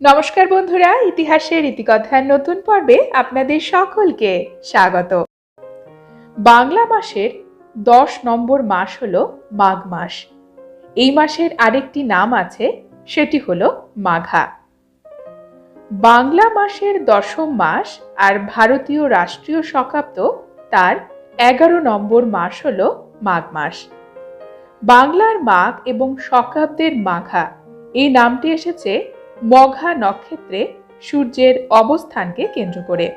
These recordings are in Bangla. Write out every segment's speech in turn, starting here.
নমস্কার বন্ধুরা, ইতিহাসের ইতিকথার নতুন পর্বে আপনাদের সকলকে স্বাগত। বাংলা মাসের দশ নম্বর মাস হল মাঘ মাস। এই মাসের আরেকটি নাম আছে, সেটি হল মাঘা। বাংলা মাসের দশম মাস আর ভারতীয় রাষ্ট্রীয় শকাব্দ তার এগারো নম্বর মাস হল মাঘ মাস। বাংলার মাঘ এবং শকাব্দের মাঘা, এই নামটি এসেছে মঘা নক্ষত্রে সূর্যের অবস্থানকে কেন্দ্র করে।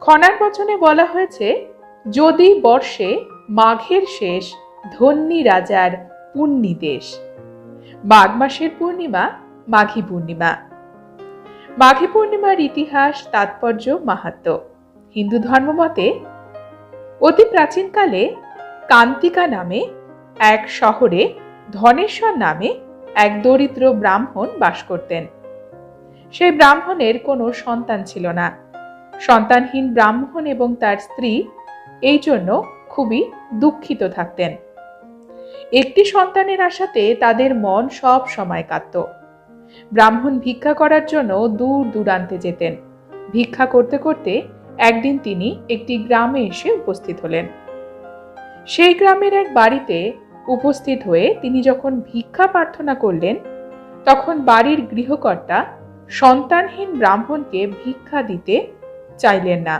খনার বচনে বলা হয়েছে, যদি বর্ষে মাঘের শেষ ধন্যী রাজার পুণ্যি দেশ, মাঘ মাসের পূর্ণিমা মাঘী পূর্ণিমা। মাঘী পূর্ণিমার ইতিহাস, তাৎপর্য মাহাত্ম। হিন্দু ধর্মমতে অতি প্রাচীনকালে কান্তিকা নামে এক শহরে ধনেশ্বর নামে এক দরিদ্র ব্রাহ্মণ বাস করতেন। সেই ব্রাহ্মণের কোনো সন্তান ছিল না। সন্তানহীন ব্রাহ্মণ এবং তার স্ত্রী এই জন্য খুবই দুঃখিত থাকতেন। একটি সন্তানের আশাতে তাদের মন সব সময় কাঁদত। ব্রাহ্মণ ভিক্ষা করার জন্য দূর দূরান্তে যেতেন। ভিক্ষা করতে করতে একদিন তিনি একটি গ্রামে এসে উপস্থিত হলেন। সেই গ্রামের এক বাড়িতে উপস্থিত হয়ে তিনি যখন ভিক্ষা প্রার্থনা করলেন, তখন বাড়ির গৃহকর্তা সন্তানহীন ব্রাহ্মণকে ভিক্ষা দিতে চাইলেন না।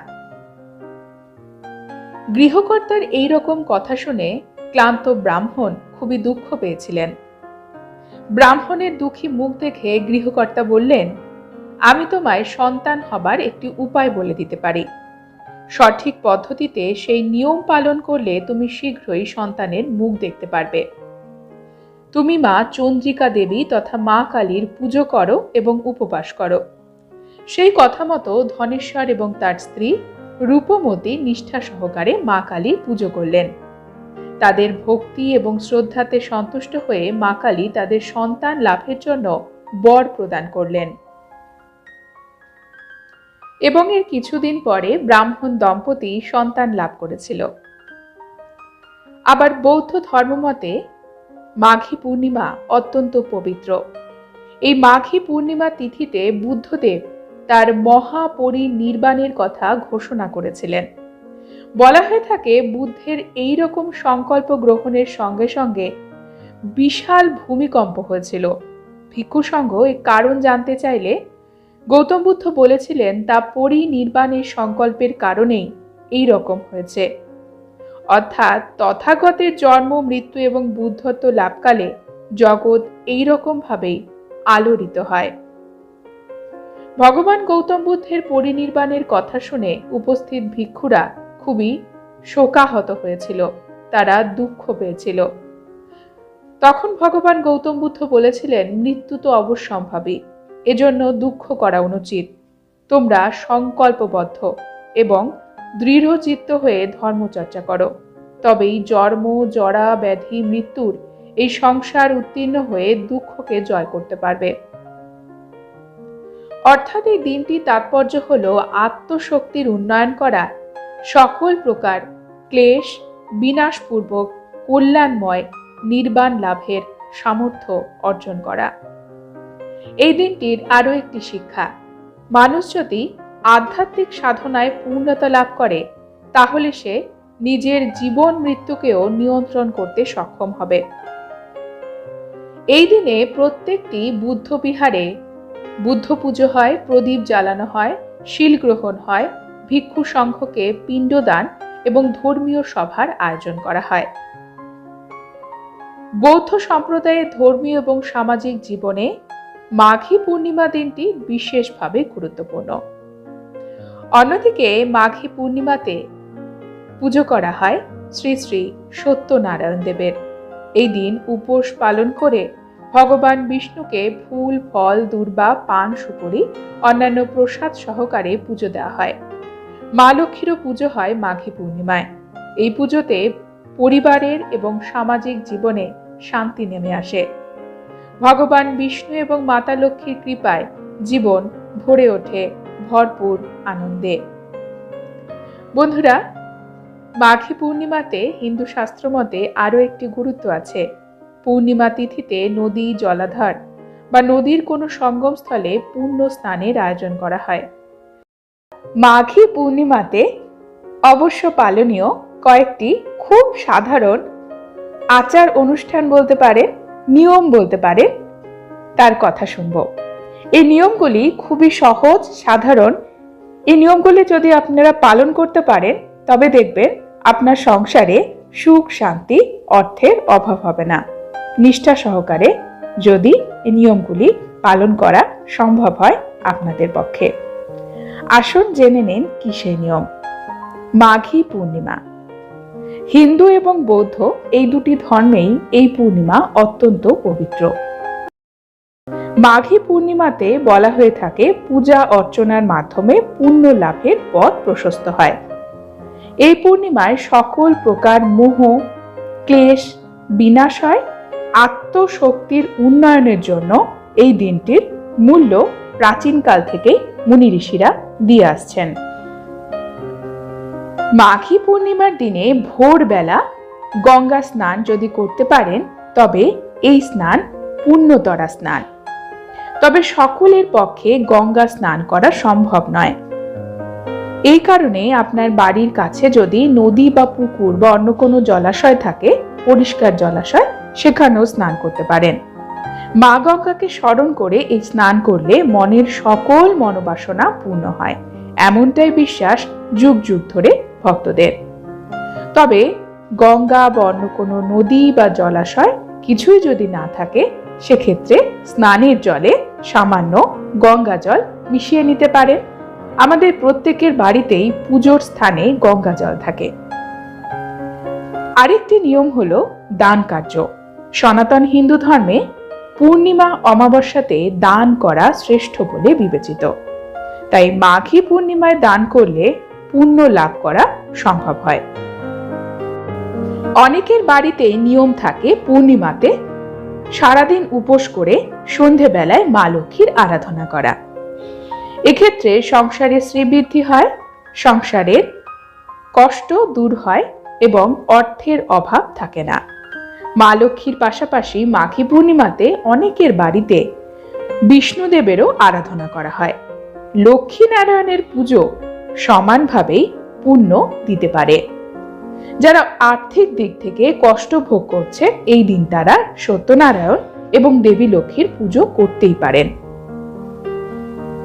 গৃহকর্তার এই রকম কথা শুনে ক্লান্ত ব্রাহ্মণ খুবই দুঃখ পেয়েছিলেন। ব্রাহ্মণের দুঃখী মুখ দেখে গৃহকর্তা বললেন, আমি তোমায় সন্তান হবার একটি উপায় বলে দিতে পারি। সঠিক পদ্ধতিতে সেই নিয়ম পালন করলে তুমি শীঘ্রই সন্তানের মুখ দেখতে পারবে। তুমি মা চন্দ্রিকা দেবী তথা মা কালীর পুজো করো এবং উপবাস করো। সেই কথা মতো ধনেশ্বর এবং তার স্ত্রী রূপমতী নিষ্ঠা সহকারে মা কালীর পুজো করলেন। তাদের ভক্তি এবং শ্রদ্ধাতে সন্তুষ্ট হয়ে মা কালী তাদের সন্তান লাভের জন্য বর প্রদান করলেন। এবং এর কিছুদিন পরে ব্রাহ্মণ দম্পতি সন্তান লাভ করেছিল। আবার বৌদ্ধ ধর্মমতে মাঘী পূর্ণিমা অত্যন্ত পবিত্র। এই মাঘী পূর্ণিমা তিথিতে বুদ্ধদেব তার মহাপরিনির্বাণের কথা ঘোষণা করেছিলেন। বলা হয়ে থাকে, বুদ্ধের এই রকম সংকল্প গ্রহণের সঙ্গে সঙ্গে বিশাল ভূমিকম্প হয়েছিল। ভিক্ষু সংঘ এই কারণ জানতে চাইলে গৌতম বুদ্ধ বলেছিলেন, তা পরিনির্বাণের সংকল্পের কারণেই এই রকম হয়েছে। অর্থাৎ তথাগতের জন্ম, মৃত্যু এবং বুদ্ধত্ব লাভকালে জগৎ এই রকম ভাবেই আলোড়িত হয়। ভগবান গৌতম বুদ্ধের পরিনির্বাণের কথা শুনে উপস্থিত ভিক্ষুরা খুবই শোকাহত হয়েছিল। তারা দুঃখ পেয়েছিল। তখন ভগবান গৌতম বুদ্ধ বলেছিলেন, মৃত্যু তো অবশ্যম্ভাবী। এজন্য দুঃখ করা অনুচিত। তোমরা সংকল্পবদ্ধ এবং দৃঢ়চিত্ত হয়ে ধর্মচর্চা করো। তবেই জন্ম, জরা, ব্যাধি, মৃত্যুর এই সংসার উত্তীর্ণ হয়ে দুঃখকে জয় করতে পারবে। অর্থাৎ এই দিনটি তাৎপর্য হল আত্মশক্তির উন্নয়ন করা। সকল প্রকার ক্লেশ, বিনাশপূর্বক, কল্যাণময়, নির্বাণ লাভের সামর্থ্য অর্জন করা। এই দিনটির আরও একটি শিক্ষা। মানুষ যদি আধ্যাত্মিক সাধনায় পূর্ণতা লাভ করে, তাহলে সে নিজের জীবন মৃত্যুকেও নিয়ন্ত্রণ করতে সক্ষম হবে। এই দিনে প্রত্যেকটি বুদ্ধ বিহারে বুদ্ধ পুজো হয়, প্রদীপ জ্বালানো হয়, শিল গ্রহণ হয়, ভিক্ষু সংঘকে পিণ্ডদান এবং ধর্মীয় সভার আয়োজন করা হয়। বৌদ্ধ সম্প্রদায়ের ধর্মীয় এবং সামাজিক জীবনে মাঘী পূর্ণিমা দিনটি বিশেষভাবে গুরুত্বপূর্ণ। অন্যদিকে মাঘী পূর্ণিমাতে পুজো করা হয় শ্রী শ্রী সত্যনারায়ণ দেবের। এই দিন উপোস পালন করে ভগবান বিষ্ণুকে ফুল, ফল, দুর্বা, পান, সুপুরি, অন্যান্য প্রসাদ সহকারে পুজো দেওয়া হয়। মা লক্ষ্মীরও পুজো হয় মাঘী পূর্ণিমায়। এই পুজোতে পরিবারের এবং সামাজিক জীবনে শান্তি নেমে আসে। ভগবান বিষ্ণু এবং মাতা লক্ষ্মীর কৃপায় জীবন ভরে ওঠে ভরপুর আনন্দে। বন্ধুরা, মাঘী পূর্ণিমাতে হিন্দু শাস্ত্র মতে আরও একটি গুরুত্ব আছে। পূর্ণিমা তিথিতে নদী, জলাধার বা নদীর কোনো সঙ্গমস্থলে পূর্ণ স্নানের আয়োজন করা হয়। মাঘী পূর্ণিমাতে অবশ্য পালনীয় কয়েকটি খুব সাধারণ আচার অনুষ্ঠান বলতে পারে নিয়ম বলতে পারে, তার কথা শুনব। এই নিয়মগুলি খুবই সহজ, সাধারণ। এই নিয়মগুলি যদি আপনারা পালন করতে পারেন, তবে দেখবেন আপনার সংসারে সুখ, শান্তি, অর্থের অভাব হবে না। নিষ্ঠা সহকারে যদি এই নিয়মগুলি পালন করা সম্ভব হয় আপনাদের পক্ষে। আসুন জেনে নিন কি সেই নিয়ম। মাঘী পূর্ণিমা। হিন্দু এবং বৌদ্ধ এই দুটি ধর্মেই এই পূর্ণিমা অত্যন্ত পবিত্র। মাঘী পূর্ণিমাতে বলা হয়ে থাকে পূজা অর্চনার মাধ্যমে পুণ্য লাভের পথ প্রশস্ত হয়। এই পূর্ণিমায় সকল প্রকার মোহ, ক্লেশ, বিনাশ হয়। আত্মশক্তির উন্নয়নের জন্য এই দিনটির মূল্য প্রাচীনকাল থেকেই মুনি ঋষিরা দিয়ে আসছেন। মাঘী পূর্ণিমার দিনে ভোরবেলা গঙ্গা স্নান যদি করতে পারেন, তবে এই স্নান পুণ্যতরা স্নান। তবে সকলের পক্ষে গঙ্গা স্নান করা সম্ভব নয়। এই কারণে আপনার বাড়ির কাছে যদি নদী বা পুকুর বা অন্য কোনো জলাশয় থাকে, পরিষ্কার জলাশয়, সেখানেও স্নান করতে পারেন। মা গঙ্গাকে স্মরণ করে এই স্নান করলে মনের সকল মনোবাসনা পূর্ণ হয়। এমনটাই বিশ্বাস যুগ যুগ ধরে ভক্তদের। তবে গঙ্গা বা অন্য কোনো নদী বা জলাশয় কিছুই যদি না থাকে, সেক্ষেত্রে স্নানের জলে সামান্য গঙ্গা জল মিশিয়ে নিতে পারেন। আমাদের প্রত্যেকের বাড়িতেই পুজোর স্থানে গঙ্গা জল থাকে। আরেকটি নিয়ম হল দান কার্য। সনাতন হিন্দু ধর্মে পূর্ণিমা অমাবস্যাতে দান করা শ্রেষ্ঠ বলে বিবেচিত। তাই মাঘী পূর্ণিমায় দান করলে পুণ্য লাভ করা সম্ভব হয়। অনেকের বাড়িতে নিয়ম থাকে পূর্ণিমাতে সারাদিন উপোস করে সন্ধেবেলায় মা লক্ষ্মীর আরাধনা করা। এক্ষেত্রে সংসারে শ্রীবৃদ্ধি হয়, সংসারের কষ্ট দূর হয় এবং অর্থের অভাব থাকে না। মা লক্ষ্মীর পাশাপাশি মাঘী পূর্ণিমাতে অনেকের বাড়িতে বিষ্ণুদেবেরও আরাধনা করা হয়। লক্ষ্মী নারায়ণের পুজো সমানভাবেই পুণ্য দিতে পারে। যারা আর্থিক দিক থেকে কষ্ট ভোগ করছে, এই দিন তারা সত্যনারায়ণ এবং দেবী লক্ষ্মীর পুজো করতেই পারেন।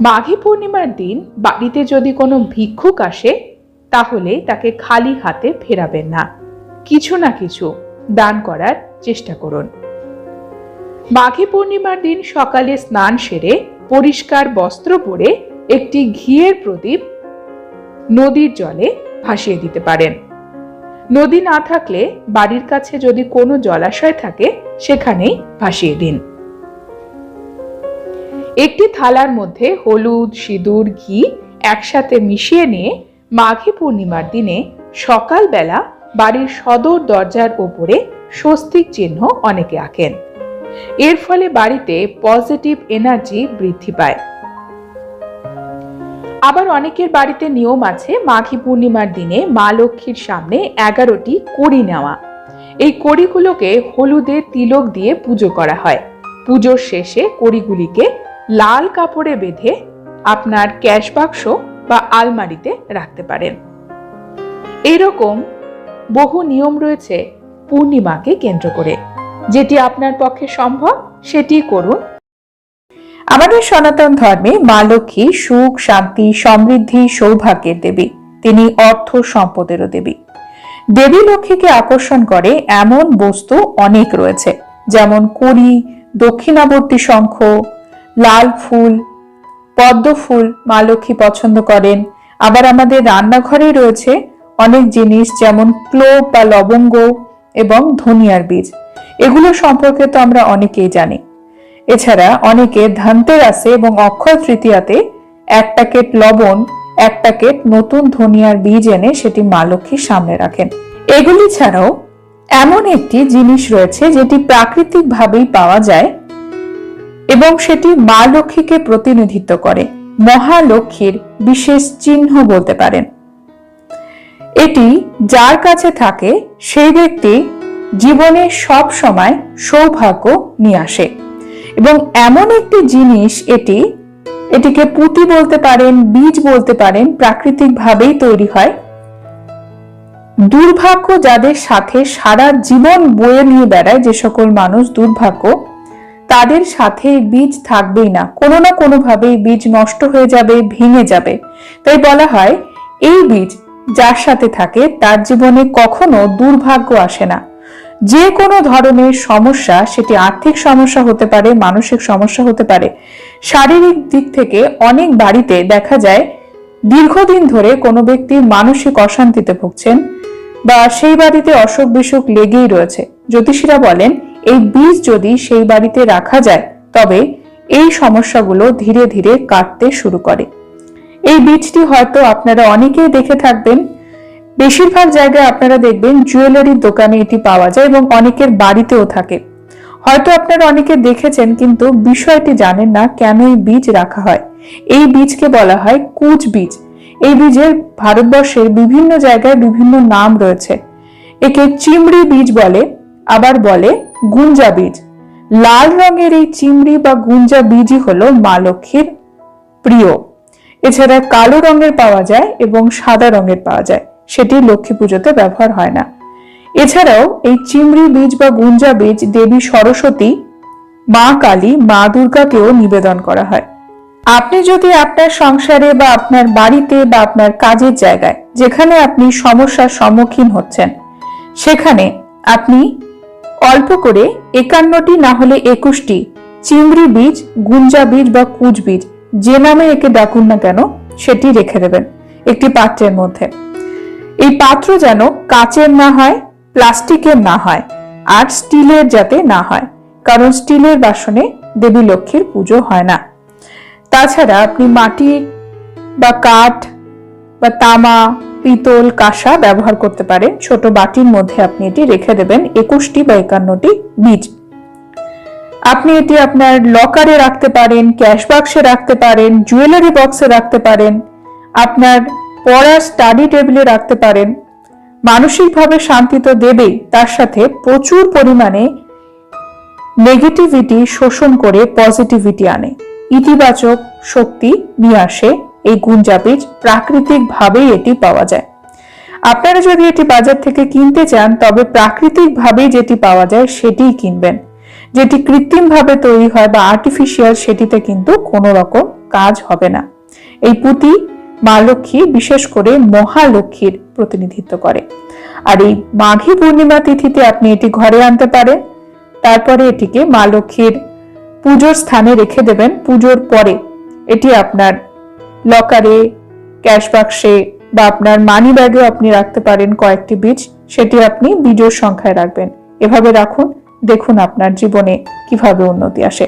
মাঘী পূর্ণিমার দিন বাড়িতে যদি কোনো ভিক্ষুক আসে, তাহলে তাকে খালি হাতে ফেরাবেন না। কিছু না কিছু দান করার চেষ্টা করুন। মাঘী পূর্ণিমার দিন সকালে স্নান সেরে পরিষ্কার বস্ত্র পরে একটি ঘিয়ের প্রদীপ নদীর জলে ভাসিয়ে দিতে পারেন। নদী না থাকলে বাড়ির কাছে যদি কোনো জলাশয় থাকে, সেখানেই ভাসিয়ে দিন। একটি থালার মধ্যে হলুদ, সিঁদুর, ঘি একসাথে মিশিয়ে নিয়ে মাঘী পূর্ণিমার দিনে সকালবেলা বাড়ির সদর দরজার ওপরে স্বস্তিক চিহ্ন অনেকে আঁকেন। এর ফলে বাড়িতে পজিটিভ এনার্জি বৃদ্ধি পায়। আবার অনেকের বাড়িতে নিয়ম আছে, মাঘী পূর্ণিমার দিনে মা লক্ষ্মীর সামনে এগারোটি কড়ি নেওয়া। এই কড়িগুলোকে হলুদে তিলক দিয়ে পুজো করা হয়। পুজোর শেষে কড়িগুলিকে লাল কাপড়ে বেঁধে আপনার ক্যাশ বাক্স বা আলমারিতে রাখতে পারেন। এরকম বহু নিয়ম রয়েছে পূর্ণিমাকে কেন্দ্র করে। যেটি আপনার পক্ষে সম্ভব, সেটি করুন। আমাদের সনাতন ধর্মে মা লক্ষ্মী সুখ, শান্তি, সমৃদ্ধি, সৌভাগ্যের দেবী। তিনি অর্থ সম্পদেরও দেবী। দেবী লক্ষ্মীকে আকর্ষণ করে এমন বস্তু অনেক রয়েছে, যেমন কড়ি, দক্ষিণাবর্তী শঙ্খ, লাল ফুল, পদ্ম ফুল মা লক্ষ্মী পছন্দ করেন। আবার আমাদের রান্নাঘরেই রয়েছে অনেক জিনিস, যেমন ক্লোভ বা লবঙ্গ এবং ধনিয়ার বীজ। এগুলো সম্পর্কে তো আমরা অনেকেই জানি। এছাড়া অনেকে ধনতেরাসে এবং অক্ষয় তৃতীয়াতে এক প্যাকেট লবণ, এক প্যাকেট নতুন ধনিয়ার বীজ এনে সেটি মা লক্ষ্মীর সামনে রাখেন। এগুলি ছাড়াও এমন একটি জিনিস রয়েছে যেটি প্রাকৃতিকভাবেই পাওয়া যায় এবং সেটি মা লক্ষ্মীকে প্রতিনিধিত্ব করে। মহালক্ষ্মীর বিশেষ চিহ্ন বলতে পারেন। এটি যার কাছে থাকে, সেই ব্যক্তি জীবনে সব সময় সৌভাগ্য নিয়ে আসে। এবং এমন একটি জিনিস এটি, এটিকে পুঁতি বলতে পারেন, বীজ বলতে পারেন, প্রাকৃতিকভাবেই তৈরি হয়। দুর্ভাগ্য যাদের সাথে সারা জীবন বয়ে নিয়ে বেড়ায় যে সকল মানুষ দুর্ভাগ্য, তাদের সাথে বীজ থাকবেই না। কোনো না কোনোভাবে বীজ নষ্ট হয়ে যাবে, ভেঙে যাবে। তাই বলা হয়, এই বীজ যার সাথে থাকে, তার জীবনে কখনো দুর্ভাগ্য আসে না। যে কোনো ধরনের সমস্যা, সেটি আর্থিক সমস্যা হতে পারে, মানসিক সমস্যা হতে পারে। শারীরিক দিক থেকে অনেক বাড়িতে দেখা যায়, দীর্ঘদিন ধরে কোনো ব্যক্তি মানসিক অশান্তিতে ভুগছেন বা সেই বাড়িতে অসুখ বিসুখ লেগেই রয়েছে। জ্যোতিষীরা বলেন, এই বীজ যদি সেই বাড়িতে রাখা যায়, তবে এই সমস্যাগুলো ধীরে ধীরে কাটতে শুরু করে। এই বীজটি হয়তো আপনারা অনেকেই দেখে থাকবেন বেশিরভাগ জায়গায় আপনারা দেখবেন জুয়েলারির দোকানে এটি পাওয়া যায় এবং অনেকের বাড়িতেও থাকে। হয়তো আপনারা অনেকে দেখেছেন কিন্তু বিষয়টি জানেন না কেন এই বীজ রাখা হয়। এই বীজকে বলা হয় কুচ বীজ। এই বীজের ভারতবর্ষের বিভিন্ন জায়গায় বিভিন্ন নাম রয়েছে। একে চিমড়ি বীজ বলে, আবার বলে গুঞ্জা বীজ। লাল রঙের এই চিমড়ি বা গুঞ্জা বীজই হলো মা লক্ষ্মীর প্রিয়। এছাড়া কালো রঙের পাওয়া যায় এবং সাদা রঙের পাওয়া যায়। সেটি লক্ষ্মী পুজোতে ব্যবহার হয় না। এছাড়াও এই চিমড়ি বীজ বা গুঞ্জা বীজ দেবী সরস্বতী, মা কালী, মা দুর্গাকেও নিবেদন করা হয়। আপনি যদি আপনার সংসারে বা আপনার বাড়িতে বা আপনার কাজের জায়গায় যেখানে আপনি সমস্যার সম্মুখীন হচ্ছেন, সেখানে আপনি অল্প করে একান্নটি না হলে একুশটি চিংড়ি বীজ, গুঞ্জা বীজ বা কুচ বীজ যে নামে একে ডাকুন না কেন, সেটি রেখে দেবেন একটি পাত্রের মধ্যে। এই পাত্র যেন কাচের না হয়, প্লাস্টিকের না হয়, আর স্টিলের যাতে না হয়, কারণ স্টিলের বাসনে দেবী লক্ষ্মীর পুজো হয় না। তাছাড়া আপনি মাটি বা কাঠ বা তামা, পিতল, কাঁসা ব্যবহার করতে পারেন। ছোট বাটির মধ্যে আপনি এটি রেখে দেবেন একুশটি বা একান্নটি বীজ। আপনি এটি আপনার লকারে রাখতে পারেন, ক্যাশ বাক্সে রাখতে পারেন, জুয়েলারি বক্সে রাখতে পারেন। আপনার পড়ার স্টাডি টেবিলে রাখতে পারেন। মানসিকভাবে শান্তি তো দেবেই, তার সাথে প্রচুর পরিমাণে নেগেটিভিটি শোষণ করে পজিটিভিটি আনে। ইতিবাচক শক্তি নিয়ে আসে এই গুঞ্জা বীজ প্রাকৃতিকভাবেই এটি পাওয়া যায়। আপনারা যদি এটি বাজার থেকে কিনতে চান, তবে প্রাকৃতিকভাবেই যেটি পাওয়া যায়, সেটিই কিনবেন। যেটি কৃত্রিমভাবে তৈরি হয় বা আর্টিফিশিয়াল সেটিতে কিন্তু কোনো রকম কাজ হবে না। এই পুঁতি মা লক্ষ্মী বিশেষ করে মহালক্ষ্মীর প্রতিনিধিত্ব করে। আর এই মাঘী পূর্ণিমা তিথিতে আপনি এটি ঘরে আনতে পারেন। তারপরে এটিকে মা লক্ষ্মীর পুজোর স্থানে রেখে দেবেন। পুজোর পরে এটি আপনার লকারে ক্যাশ বাক্সে বা আপনার মানি ব্যাগেও আপনি রাখতে পারেন কয়েকটি বীজ। সেটি আপনি বীজের সংখ্যায় রাখবেন। এভাবে রাখুন, দেখুন আপনার জীবনে কীভাবে উন্নতি আসে।